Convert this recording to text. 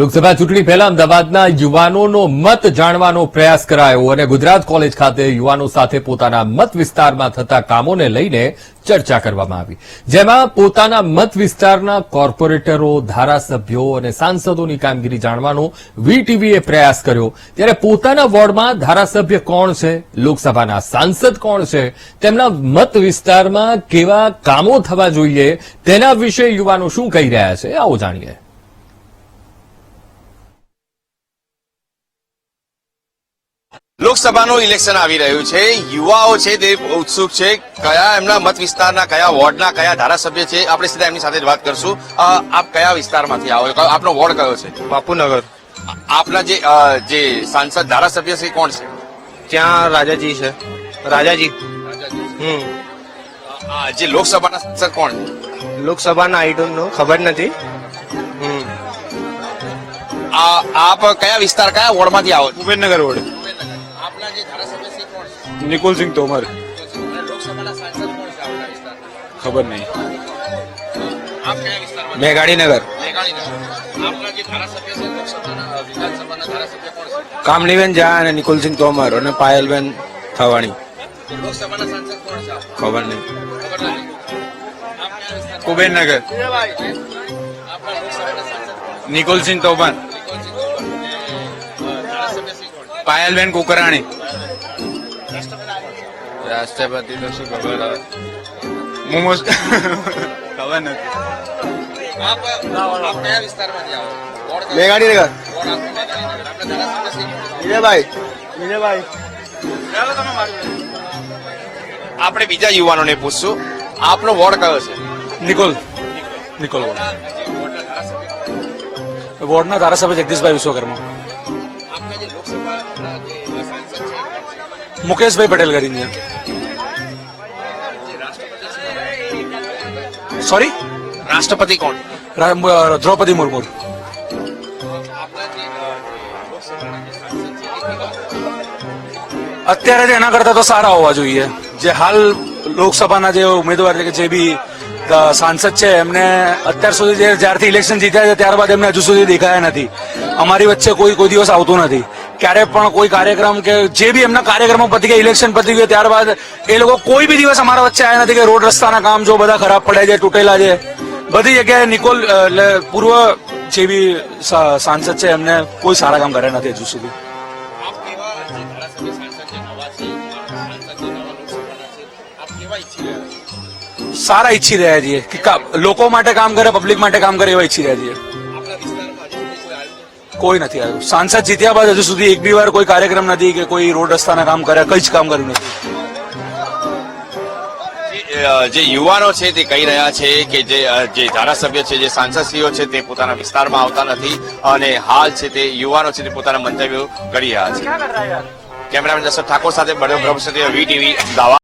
લોકસભા ચૂંટણી પહેલા અમદાવાદના યુવાનોનો મત જાણવાનો પ્રયાસ કરાયો અને ગુજરાત કોલેજ ખાતે યુવાનો સાથે પોતાના મત વિસ્તારમાં થતા કામોને લઈને ચર્ચા કરવામાં આવી. જેમાં પોતાના મત વિસ્તારના કોર્પોરેટરો, ધારાસભ્યો અને સાંસદોની કામગીરી જાણવાનો વીટીવીએ પ્રયાસ કર્યો. ત્યારે પોતાના વોર્ડમાં ધારાસભ્ય કોણ છે, લોકસભાના સાંસદ કોણ છે, તેમના મત વિસ્તારમાં કેવા કામો થવા જોઈએ, તેના વિશે યુવાનો શું કહી રહ્યા છે, આવો જાણીએ. લોકસભાનું ઇલેક્શન આવી રહ્યું છે. યુવાઓ છે તે ઉત્સુક છે. કયા એમના મત વિસ્તારના કયા વોર્ડના કયા ધારાસભ્ય છે આપણે સીધા એમની સાથે વાત કરશું. આપ કયા વિસ્તારમાંથી આવો છો? આપનો વોર્ડ કયો છે? બાપુનગર. આપના જે જે સાંસદ ધારાસભ્ય છે એ કોણ છે? ત્યાં રાજાજી છે. રાજાજી. હમ. આ જે લોકસભાના સાંસદ કોણ લોકસભાના આઈ ડોન્ટ નો ખબર નથી. હમ. આ આપ કયા વિસ્તાર કયા વોર્ડમાંથી આવો છો? વોર્ડ. રોડ નિકુલસિંહ તોમર. ખબર નહીં. મેઘાણીનગર કામનીબેન ઝા અને નિકુલસિંહ તોમર અને પાયલબેન થવાણી? ખબર નહીં. કુબેરનગર. નિકુલસિંહ તોમર. પાયલબેન કુકરાણી. રાષ્ટ્રપતિ તો શું ખબર ખબર નથી? વિજયભાઈ વિજયભાઈ આપણે બીજા યુવાનોને પૂછશું. આપનો વોર્ડ કયો છે? નિકોલ. નિકોલ વોર્ડ. વોર્ડના ધારાસભ્ય જગદીશભાઈ વિશ્વકર્મા. મુકેશભાઈ પટેલ કરીને. સોરી રાષ્ટ્રપતિ કોણ? દ્રૌપદી મુર્મુ? અત્યારે એના કરતા તો સારા હોવા જોઈએ. જે હાલ લોકસભાના જે ઉમેદવાર છે કે જે બી સાંસદ છે, એમને અત્યાર સુધી જે જ્યારથી ઇલેક્શન જીત્યા છે, ત્યારબાદ એમને હજુ સુધી દેખાયા નથી. અમારી વચ્ચે કોઈ કોઈ દિવસ આવતું નથી. ક્યારે પણ કોઈ કાર્યક્રમ કે જે બી એમના કાર્યક્રમો પતી ગયા ઇલેક્શન પતી ગયું, ત્યારબાદ એ લોકો કોઈ બી દિવસ અમારા વચ્ચે આવ્યા નથી કે રોડ રસ્તાના કામ જો બધા ખરાબ પડ્યા છે, તૂટેલા છે. બધી જગ્યાએ નિકોલ પૂર્વ જે બી સાંસદ છે, એમને કોઈ સારા કામ કર્યા નથી હજુ સુધી. સારા ઈચ્છી રહ્યા છીએ કે લોકો માટે કામ કરે પબ્લિક માટે કામ કરે એવા ઈચ્છી રહ્યા છીએ. કોઈ નથી આવ્યું. સાંસદ જીત્યા બાદ હજુ સુધી એક બી વાર કોઈ કાર્યક્રમ નથી કે કોઈ રોડ રસ્તાના કામ કર્યા કઈ જ કામ કર્યું નથી. જે, યુવાનો છે તે કહી રહ્યા છે કે જે જે ધારાસભ્ય છે જે સાંસદશ્રીઓ છે તે પોતાના વિસ્તારમાં આવતા નથી અને હાલ છે તે યુવાનો છે તે પોતાના મંતવ્યો કરી રહ્યા છે. કેમેરામેન જસર ઠાકોર સાથે બળદેવ બ્રહ્મક્ષત્રિય વી ટીવી અમદાવાદ.